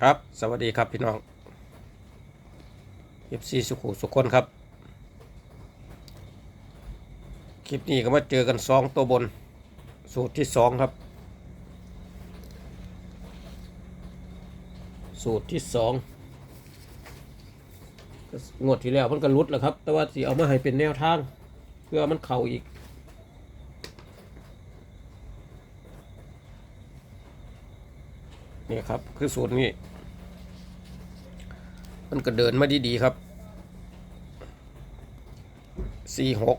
ครับ สวัสดีครับพี่น้อง FC สุขุสุขคนครับ คลิปนี้ก็มาเจอกันสองตัวบน สูตรที่สองครับ สูตรที่สองงวดที่แล้วมันก็ลุดแล้วครับ แต่ว่าสิเอามาให้เป็นแนวทาง เพื่อมันเข่าอีก นี่ครับ คือสูตรนี้ มันก็เดินมาดีๆครับสี่หก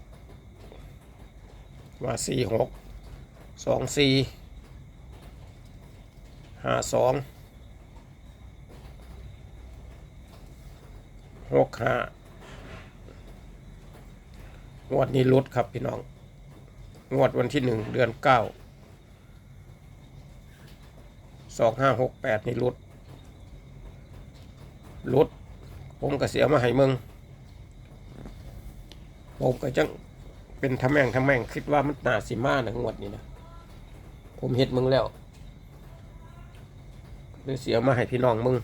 มาสี่หกสองสี่ห้าสองหกห้างวดนี้ลดครับพี่น้อง งวดวันที่หนึ่งเดือนเก้า สองห้าหกแปดนี่ลดลดผมก็เสียมาให้มึง ผมก็จังเป็นทำแม่งทำแม่งคิดว่ามันนาสิมานะงวดนี้นะ ผมเห็ดมึงแล้วเลยเสียมาให้พี่น้องมึง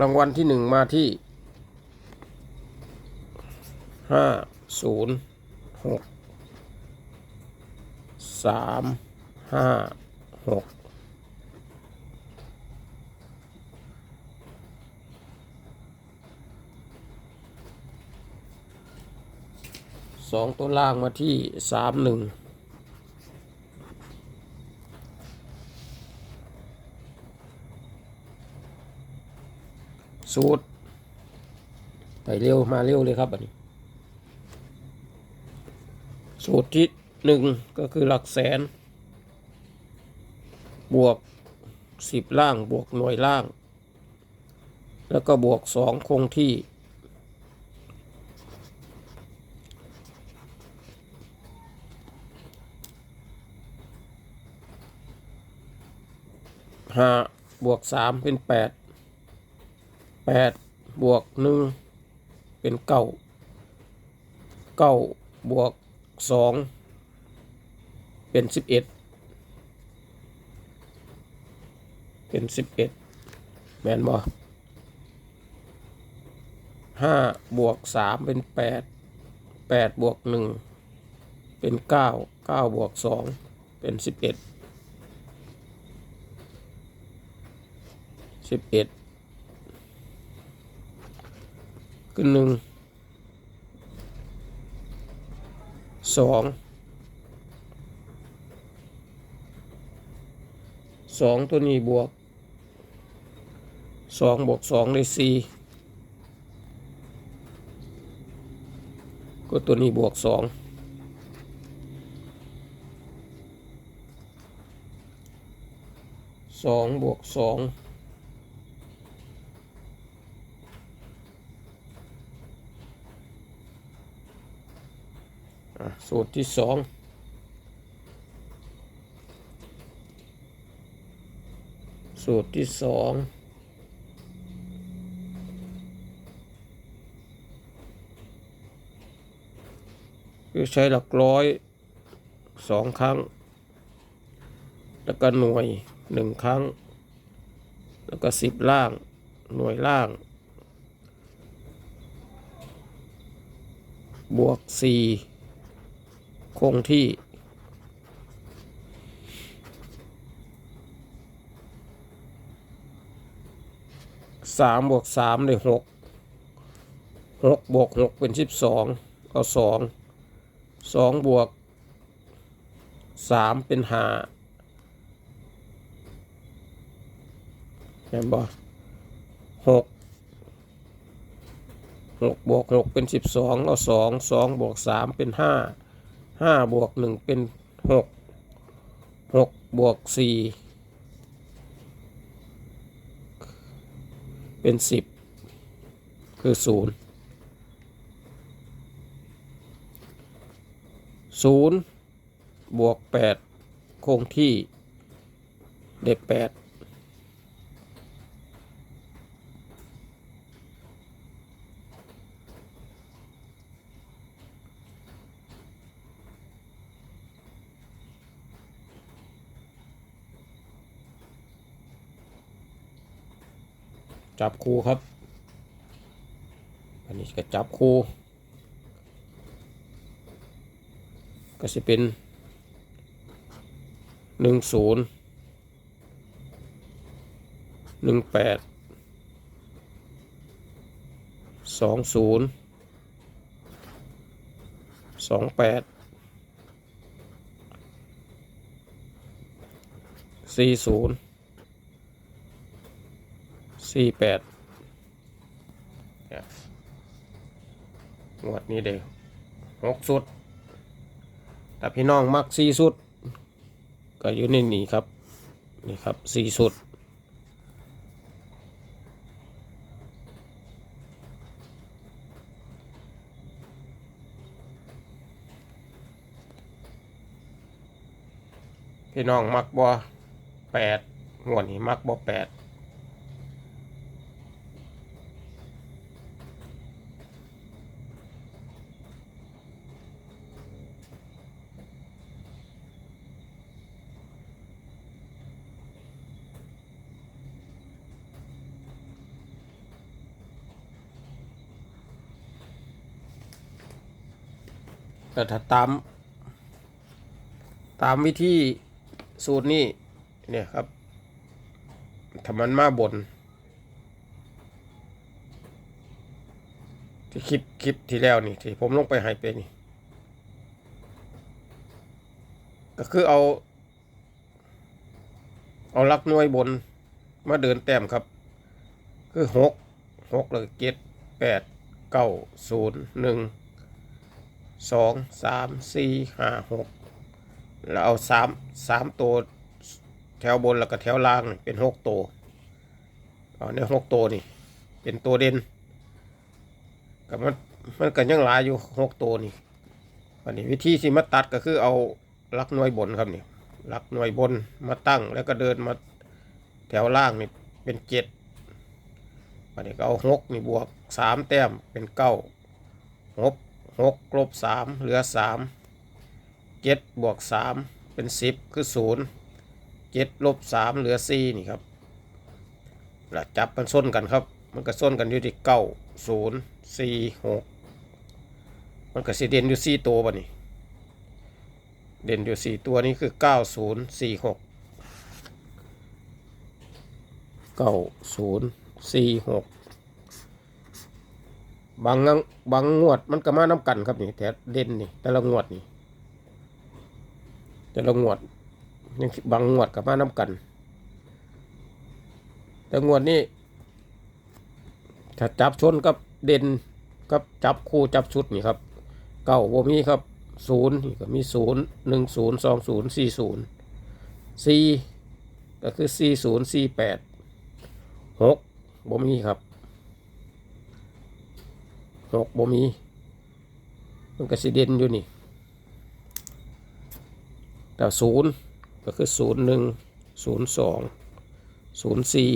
รางวัลที่หนึ่งมาที่ห้าศูนย์หกสามห้าหกสองตัวล่างมาที่สามหนึ่ง สูตรไปเร็วมาเร็วเลยครับอันนี้ สูตรที่หนึ่งก็คือหลักแสน บวกสิบล่างบวกหน่วยล่าง แล้วก็บวกสองคงที่ ห้าบวกสามเป็นแปด แปดบวกหนึ่งเป็นเก้าเก้าบวกสองเป็นสิบเอ็ดเป็นสิบเอ็ดแมนบอห้าบวกสามเป็นแปดแปดบวกหนึ่งเป็นเก้าเก้าบวกสองเป็นสิบเอ็ดสิบเอ็ด ก็หนึ่งสองสองตัวนี้บวกสองบวกสองได้สี่ก็ตัวนี้บวกสองสองบวกสอง สูตรที่สองสูตรที่สองคือใช้หลักร้อยสองครั้ง แล้วก็หน่วยหนึ่งครั้ง แล้วก็สิบล่าง หน่วยล่าง บวกสี่ คงที่ สามบวกสามได้หกหกบวกหกเป็นสิบสองเอาสองสองบวกสามเป็นห้าเห็นบ่หกหกบวกหกเป็นสิบสองเอาสองสองบวกสามเป็นห้า ห้าบวกหนึ่งเป็นหกหกบวกสี่เป็นสิบคือศูนย์ศูนย์บวกแปดคงที่ได้แปด จับคู่ครับ อันนี้ก็จับคู่ ก็จะเป็นหนึ่งศูนย์หนึ่งแปดสองศูนย์สองแปดสี่ศูนย์ สี่แปดงวดนี้เด้หกสุด แต่พี่น้องมักสี่สุด ก็อยู่ในนี้ครับ นี่ครับสี่สุดพี่น้องมักบ่แปดงวดนี้มักบ่แปด แต่ถ้าตาม ตามวิธีสูตรนี้เนี่ยครับถ้ามันมาบนที่คลิปคลิปที่แล้วนี่ที่ผมลงไปให้ไปนี่ ก็คือเอา เอาลักน่วยบนมาเดินแต้มครับ คือหกหกเลยเจ็ดแปดเก้าศูนย์หนึ่ง สองสามสี่ห้าหกแล้วเอาสามสามตัวแถวบนแล้วก็แถวล่างนี่เป็นหกตัวเอาในหกตัวนี่ เป็นตัวเด่นกับมันมันก็ยังหลายอยู่หกตัวนี่วันนี้วิธีที่มาตัดก็คือเอาลักหน่วยบนครับนี่ลักหน่วยบนมาตั้งแล้วก็เดินมาแถวล่างนี่เป็นเจ็ดวันนี้ก็เอาหกนี่บวกสามแต้มเป็นเก้าหก หกลบสามเหลือสามเจ็ดบวกสามเป็นสิบคือศูนย์เจ็ดลบสามเหลือสี่นี่ครับแล้วจับมันส้นกันครับ มันก็ส้นกันอยู่ที่เก้าศูนย์สี่หกมันก็สิเด่นอยู่สี่ตัวบ่นี่เด่นอยู่สี่ตัวนี้คือเก้าศูนย์สี่หกเก้าศูนย์สี่หก บางงบางงวดมันก็มาน้ำกันครับนี่แต่เด่นนี่ แต่ละงวดนี่ แต่ละงวดยังบางงวดกับมาน้ำกัน แต่งวดนี้ถ้าจับชนกับเด่นกับจับคู่จับชุดนี่ครับเก้าบ่มีครับศูนย์นี่ก็มีศูนย์หนึ่งศูนย์สองศูนย์สี่ศูนย์สี่ก็คือสี่ศูนย์สี่แปดหกบ่มีครับ หกบ่มี มันก็สิเด่นอยู่นี่แต่ศูนย์ก็คือศูนย์หนึ่งศูนย์สองศูนย์สี่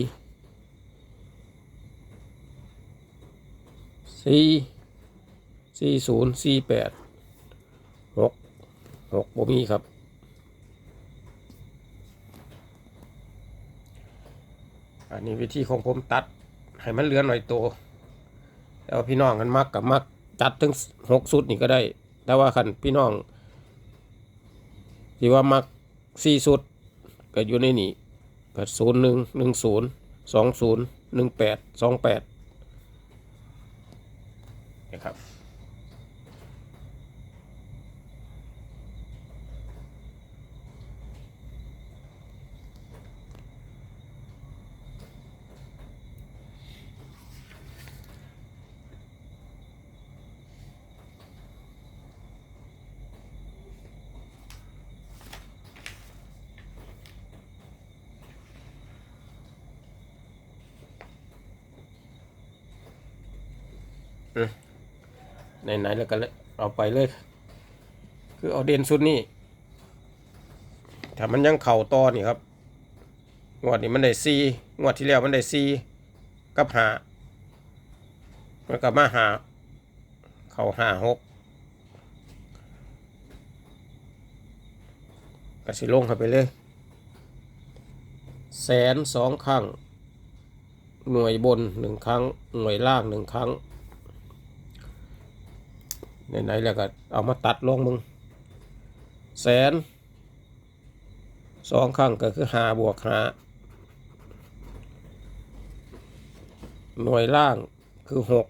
สี่สี่ศูนย์สี่แปดหกหกบ่มีครับอันนี้วิธีของผมตัด ให้มันเลือหน่อยโต วแล้วพี่น้องกันมักกับมักจัดถึงหกสุดนี่ก็ได้ แต่ว่าคันพี่น้องที่ว่ามักสี่สุดก็อยู่ในนี้ก็ศูนย์หนึ่งหนึ่งศูนย์สองศูนย์หนึ่งแปดสองแปดนะครับ ไหนๆแล้วก็เลยเอาไปเลย คือเอาเด่นสุดนี่ถ้ามันยังเข่าต่อนี่ครับงวดนี้มันได้ซีงวดที่แล้วมันได้ซีกับหามันก็มาหา เข่าหาหกก็สิลงเข้าไปเลยแสนสองครั้ง หน่วยบนหนึ่งครั้ง หน่วยล่างหนึ่งครั้ง ไหนๆแล้วก็เอามาตัดลงมึงแสนสองครั้งก็คือหาบวกหาหน่วยล่างคือหก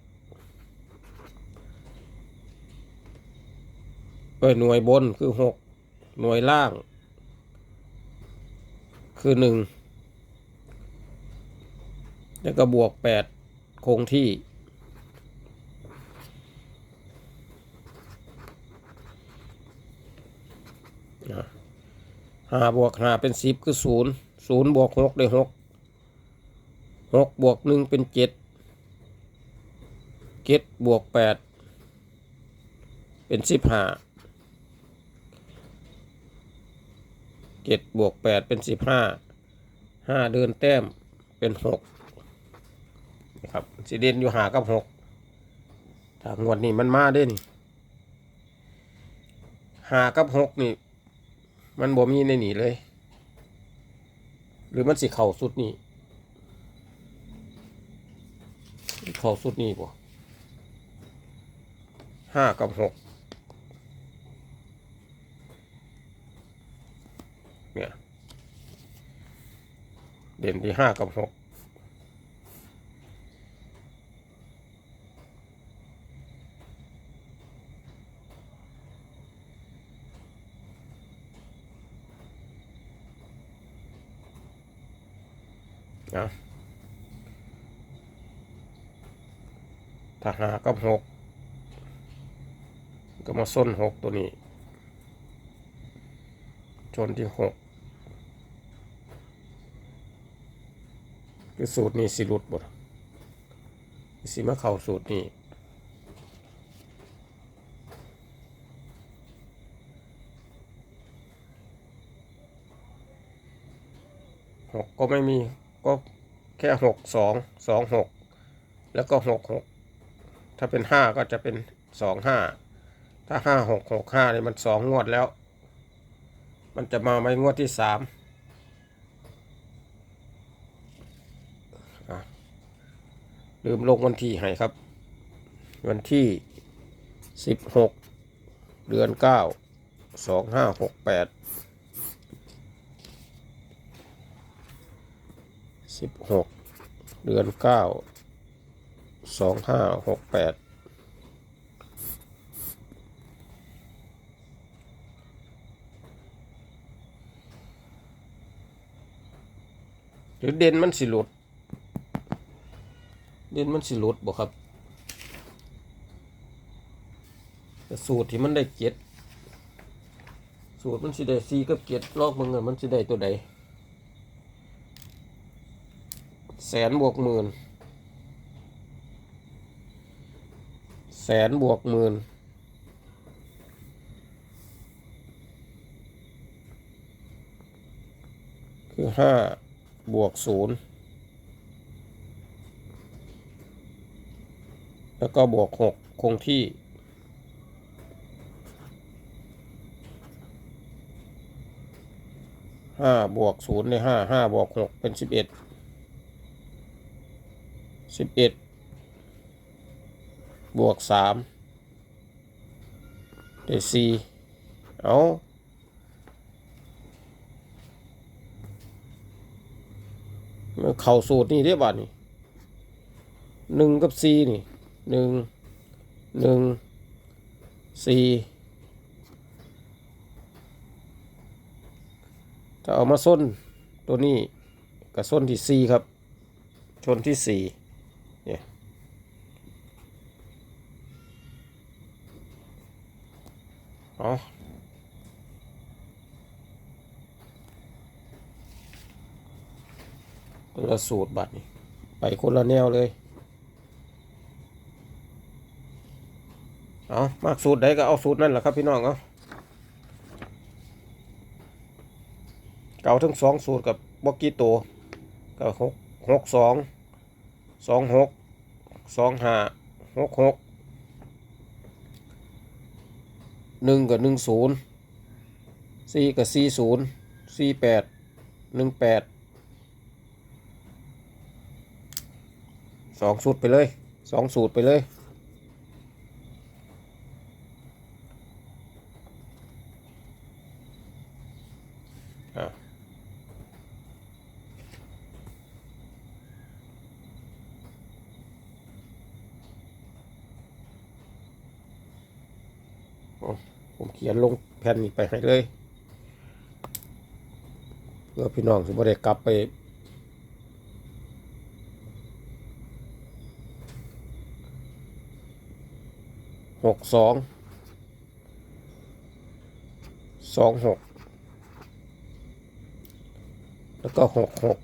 เอ้ยหน่วยบนคือหกหน่วยล่าง คือหนึ่งแล้วก็บวกแปดคงที่ ห้าบวกห้าเป็นสิบคือศูนย์ศูนย์บวกหกได้หกหกบวกหนึ่งเป็นเจ็ดเจ็ดบวกแปดเป็นสิบห้าเจ็ดบวกแปดเป็นสิบห้าห้าเดินแต้มเป็นหกนะครับสิเด่นอยู่หากับหกถ้างวดนี้มันมาเด่นหากับหกนี่ มันบ่มีในหนีเลย หรือมันสิเข่าสุดนี่เข่าสุดนี่บ่ห้ากับหกเนี่ย เด่นที่ห้ากับหก นะถ้าหากับหกก็มาส้นหกตัวนี้ ชนที่หกคือสูตรนี้สิหลุดบดสิมาเข้าสูตรนี้หกก็ไม่มี ก็แค่หกสองสองหกแล้วก็หกหกถ้าเป็นห้าก็จะเป็นสองห้าถ้าห้าหกหกห้าเนี่ยมันสองงวดแล้ว มันจะมาไม่งวดที่สามลืมลงวันที่ให้ครับ วันที่สิบหกเดือนเก้าสองห้าหกแปด สิบหกเดือนเก้าสองห้าหกแปดหรือเด่นมันสิหลุด เด่นมันสิหลุดบ่ครับแต่สูตรที่มันได้เจ็ดสูตรมันสิได้สี่กับเจ็ดลอกมึงอะมันสิได้ตัวใด แสนบวกหมื่น แสนบวกหมื่น คือห้าบวกศูนย์แล้วก็บวกหกคงที่ห้าบวกศูนย์ในห้าห้าบวกหกเป็นสิบเอ็ด สิบเอ็ดบวกสามได้สี่เอาเข่าสูตรนี่เรียบร้อยนี่หนึ่งกับสี่นี่หนึ่งหนึ่งสี่ถ้าเอามาส้นตัวนี้กับส้นที่สี่ครับ ชนที่สี่เนี่ย เอาคนละสูตรบัตรนี่ไปคนละแนวเลย เอามากสูตรใดก็เอาสูตรนั่นแหละครับพี่น้องเอาเก่าทั้งสองสูตรกับบอกกี้ตัวก็หกหกสองสองหกสองห้าหกหก หนึ่งกับหนึ่งศูนย์สี่กับสี่ศูนย์สี่แปดหนึ่งแปดสองสูตรไปเลยสองสูตรไปเลยอะโอ้ผมเขียนลงแผ่นนี้ไปให้เลย เพื่อพี่น้องสมบูรณ์กลับไป หกสอง สองหก แล้วก็หกหก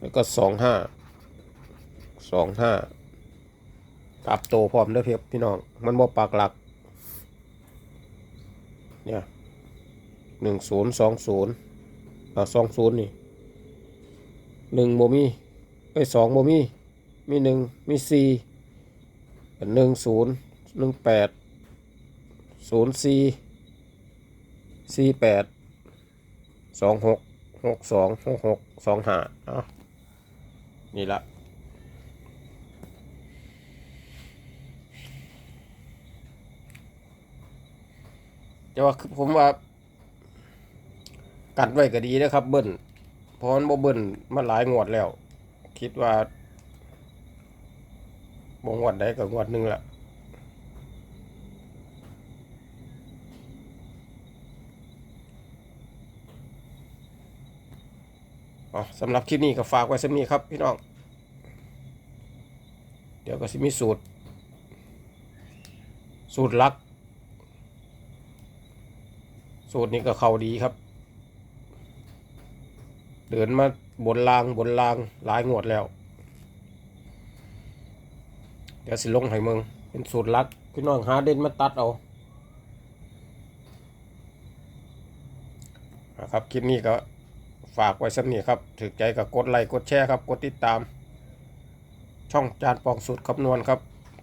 แล้วก็สองห้า สองห้า กลับโตพร้อมเด้อเพียบพี่น้อง มันบ่ปากหลัก เนี่ยหนึ่งศูนย์สองศูนย์อ่าสองศูนย์นี่หนึ่งโมมี่ไอ้ยสองโมมี่มีหนึ่งมีสี่หนึ่งศูนย์หนึ่งแปดศูนย์สี่สี่แปดสองหกหกสองหกหกสองห้าเนาะนี่ละ แต่ว่าคือผมว่ากัดไว้ก็ดีนะครับ เบิ้ลเพราะมันบ่เบิ้ลมาหลายงวดแล้ว คิดว่าบงวดใดก็งวดหนึ่งละสำหรับคลิปนี้ก็ฝากไว้สักนี้ครับพี่น้อง เดี๋ยวก็สิมีสูตร สูตรลัก สูตรนี้ก็เข้าดีครับ เดินมาบนรางบนรางหลายงวดแล้ว เดี๋ยวสิลงให้มึงเป็นสูตรลัดพี่น้องหาเด่นมาตัดเอาครับคลิปนี้ก็ฝากไว้สักนี้ครับถือใจก็กดไลค์กดแชร์ครับ กดติดตาม ช่องจานปองสูตรคำนวณครับ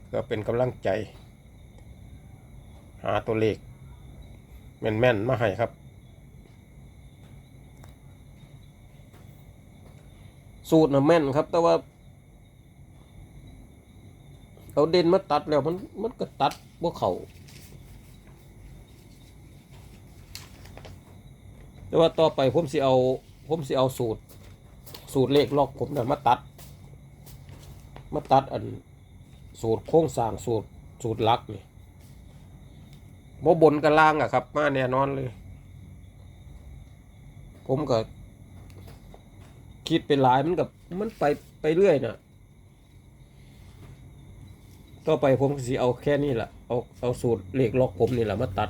เพื่อเป็นกำลังใจ หาตัวเลข แม่นๆมาให้ครับ สูตรนะแม่นครับ แต่ว่าเอาเด่นมาตัดแล้วมันมันก็ตัดบ่เขาแต่ว่าต่อไปผมสิเอา ผมสิเอาสูตร สูตรเลขล็อกผมน่ะมาตัด มาตัดอัน สูตรโครงสร้างสูตรสูตรลักนี่ บ่บนกับล่างอะครับ มาแน่นอนเลย ผมก็ คิดเป็นหลายมันกับมันไปไปเรื่อยน่ะ ต่อไปผมสิเอาแค่นี้แหละเอาเอาสูตรเลขล็อกผมนี่แหละมาตัด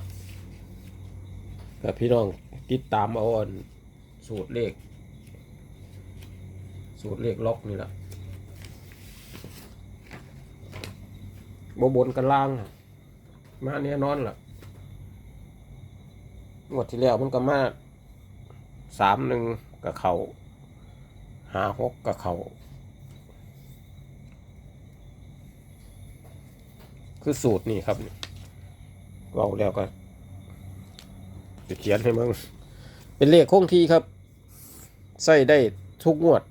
กับพี่น้องติดตามเอาอนสูตรเลข สูตรเลขล็อกนี่แหละบบบนกันล่าง มาแน่นอนล่ะ งวดที่แล้วมันก็มาสามหนึ่งกับเขาหาหกกับเขาคือสูตรนี่ครับเราแล้วก็จะเขียนให้มึงเป็นเลขคงที่ครับ ใส่ได้ทุกงวด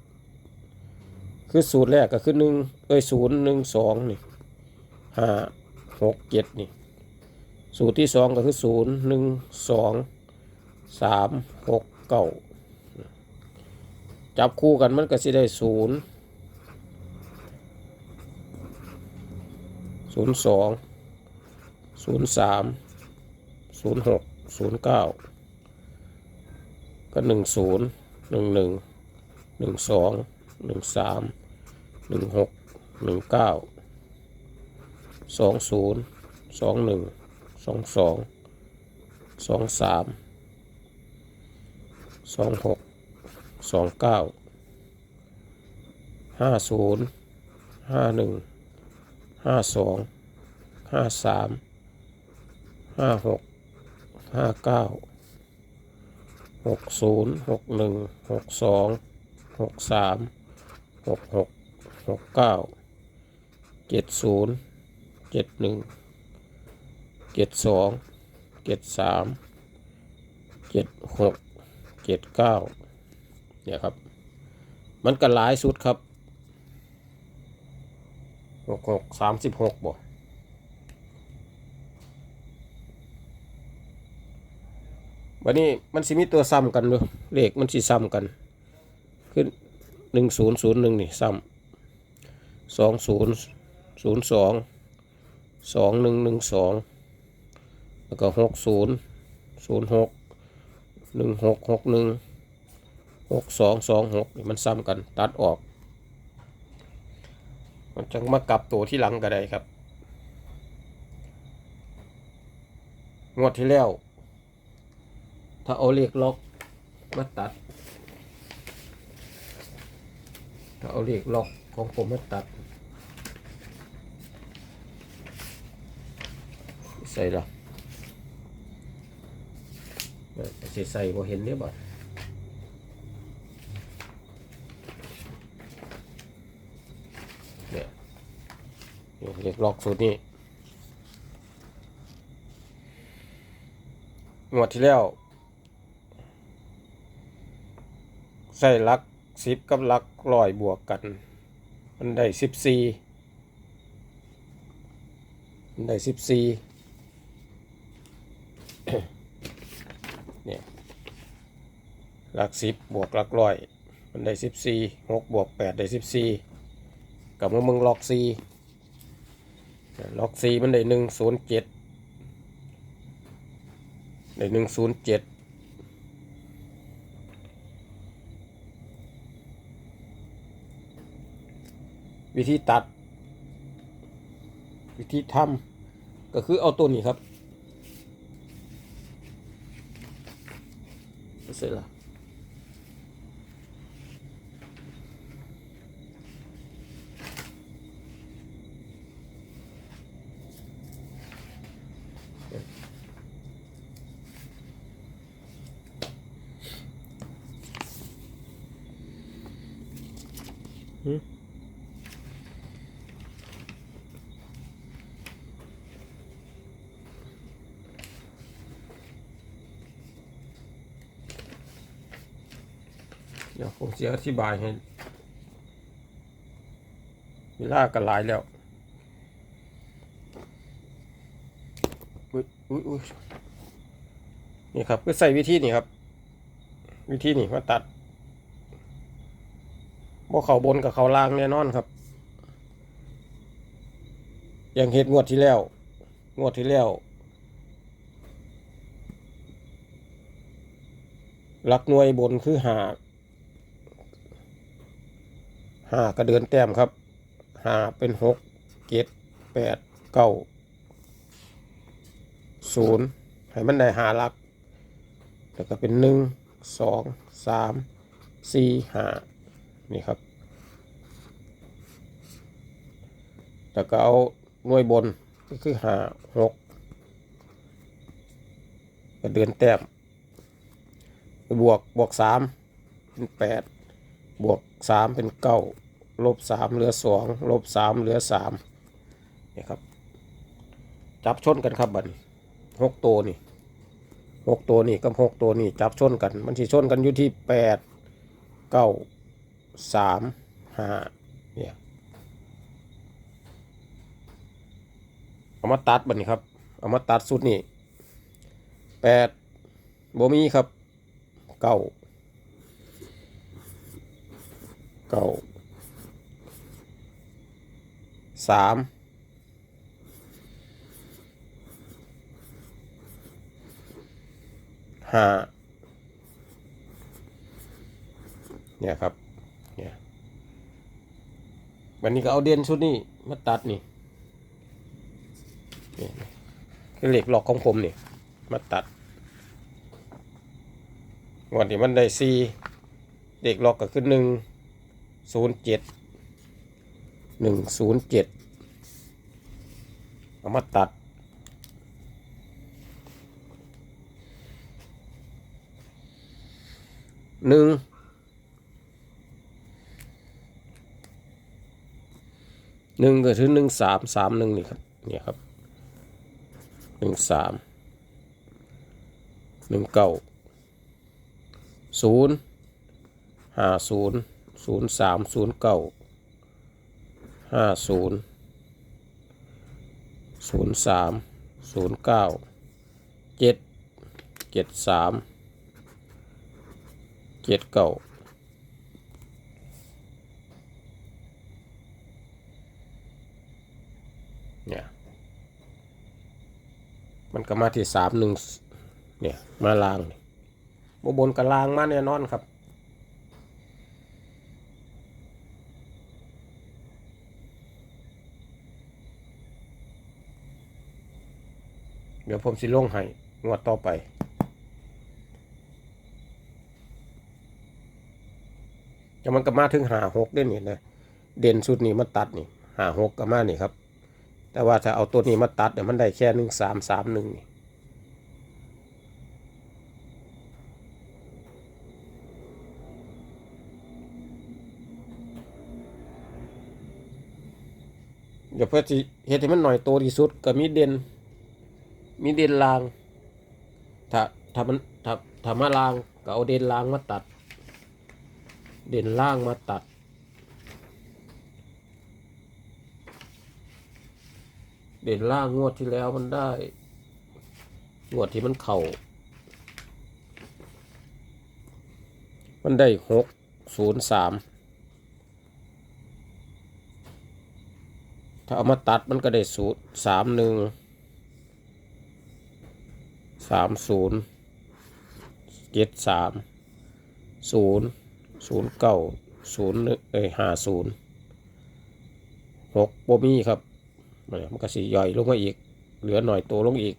คือสูตรแรกก็คือหนึ่งเอ้ยศูนย์หนึ่งสองนี่ห้าหกเจ็ดนี่ สูตรที่สองก็คือศูนย์หนึ่งสองสามหกเก้าจับคู่กันมันก็สิได้ศูนย์ศูนย์สองศูนย์สามศูนย์หกศูนย์เก้าก็หนึ่งศูนย์หนึ่งหนึ่งหนึ่งสองหนึ่งสามหนึ่งหกหนึ่งเก้าสองศูนย์สองหนึ่ง สองสองสองสามสองหกสองเก้าห้าศูนย์ห้าหนึ่งห้าสองห้าสามห้าหกห้าเก้าหกศูนย์หกหนึ่งหกสองหกสามหกหกหกเก้าเจ็ดศูนย์เจ็ดหนึ่ง เจ็ดสองเจ็ดสามเจ็ดหกเจ็ดเก้าเนี่ยครับ มันก็หลายสุดครับหกหกสามสิบหกบ่วันนี้มันสิมีตัวซ้ำกันด้วยเลขมันสิซ้ำกันขึ้นหนึ่งศูนย์ศูนย์หนึ่งนี่ซ้ำสองศูนย์ศูนย์สองสองหนึ่งหนึ่งสอง แล้วก็หกศูนย์ศูนย์หกหนึ่งหกหกหนึ่งหกสองสองหกมันซ้ำกันตัดออก มันจะมากลับตัวที่หลังก็ได้ครับ งวดที่แล้ว ถ้าเอาเลขล็อกมาตัด ถ้าเอาเลขล็อกของผมมาตัด ใส่ละ เออใส่ใส่พอเห็นเนี่ยบ่เนี่ยนี่เลขล็อกสูตรนี้งวดที่แล้วใส่ลักสิบกับลักร้อยบวกกัน มันได้สิบสี่มันได้สิบสี่ เนี่ยหลักสิบบวกหลักร้อย มันได้สิบสี่หกบวกแปดได้สิบสี่กับมึงมึงล็อกสี่ล็อกสี่มันได้หนึ่งศูนย์เจ็ดได้หนึ่งศูนย์เจ็ดวิธีตัด วิธีทำก็คือเอาตัวนี้ครับ เจแล้วเดี๋ยวผมจะอธิบายให้ เวลากันหลายแล้ว อุ้ยอุ้ยอุ้ยนี่ครับก็ใส่วิธีนี่ครับ วิธีนี่มาตัดบ่เขาบนกับเขาล่างแน่นอนครับ อย่างเหตุงวดที่แล้ว งวดที่แล้วหลักหน่วยบนคือหา ห้าก็เดินแต้มครับห้าเป็นหกเจ็ดแปดเก้าศูนย์ให้มันได้หาหลัก แล้วก็เป็นหนึ่งสองสามสี่ห้านี่ครับ แล้วก็เอาหน่วยบนก็คือห้าหกก็เดินแต้มบวกบวกสามเป็นแปดบวกสามเป็นเก้า ลบสามเหลือสองลบสามเหลือสามนี่ครับ จับชนกันครับบัดนหกตัวนี่หกตัวนี่กับหกตัวนี่จับชนกัน มันสิชนกันอยู่ที่แปดเก้าสามห้าเนี่ยเอามาตัดบัดนี้ครับ เอามาตัดสุดนี่แปดโบมีครับเก้าเก้า สามห้าเนี่ยครับเนี่ยวันนี้ก็เอาเด่นชุดนี้มาตัดนี่นี่คือเหล็กหลอกของผมนี่มาตัดวันนี้มันได้สี่เด็กหลอกก็คือหนึ่งศูนย์เจ็ด หนึ่งศูนย์เจ็ดเอามาตัด หนึ่ง หนึ่งก็คือหนึ่งสามสามหนึ่งนี่ครับ เนี่ยครับ หนึ่งสาม หนึ่งเก้า ศูนย์ห้าศูนย์ศูนย์สามศูนย์เก้า ห้าศูนย์ศูนย์สามศูนย์เก้าเจ็ดเจ็ดสามเจ็ดเก้าเนี่ยมันก็มาที่สามหนึ่งเนี่ยมาลางนี่บนบนกับลางมาแน่นอนครับ ดี๋ยวผมสิลงให้งวดต่อไป จะมันก็มาถึงหาหกได้นี่นะเด่นสุดนี่มาตัดนี่หาหกก็มานี่ครับ แต่ว่าถ้าเอาตัวนี้มาตัดเนี่ยมันได้แค่หนึ่งสามสามหนึ่งนี่เดี๋ยวเพื่อที่เฮ็ดให้มันหน่อยโตที่สุดก็มีเด่น มีเด่นลาง ถ้าถ้ามันถ้าถ้ามาลางก็เอาเด่นลางมาตัด เด่นล่างมาตัด เด่นล่างงวดที่แล้วมันได้ งวดที่มันเข่า มันได้หกศูนย์สามถ้าเอามาตัดมันก็ได้ศูนย์สามหนึ่ง สามศูนย์เจ็ดสามศูนย์ศูนย์เก้าศูนย์เอ้ยห้าศูนย์หกโบมีครับมันมันก็สีย่อยลงมาอีก เหลือหน่อยโตลงอีก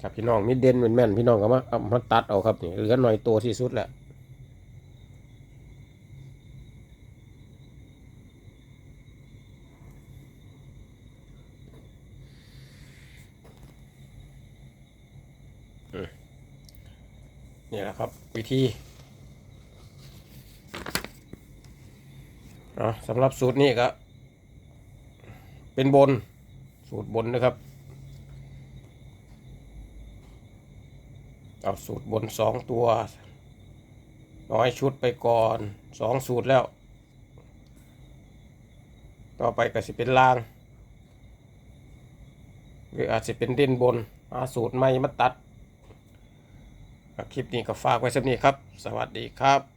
ครับพี่น้องมิดเด่นเป็นแม่นพี่น้องก็มาเอามาตัดเอาครับนี่เหลือหน่อยโตที่สุดแหละ นี่แหละครับ วิธีนะสำหรับสูตรนี้ก็เป็นบนสูตรบนนะครับ เอาสูตรบนสองตัว น้อยชุดไปก่อนสองสูตรแล้ว ต่อไปก็สิเป็นล่าง หรืออาจจะเป็นเด่นบนหาสูตรใหม่มาตัด คลิปนี้ก็ฝากไว้สักนี้ครับ สวัสดีครับ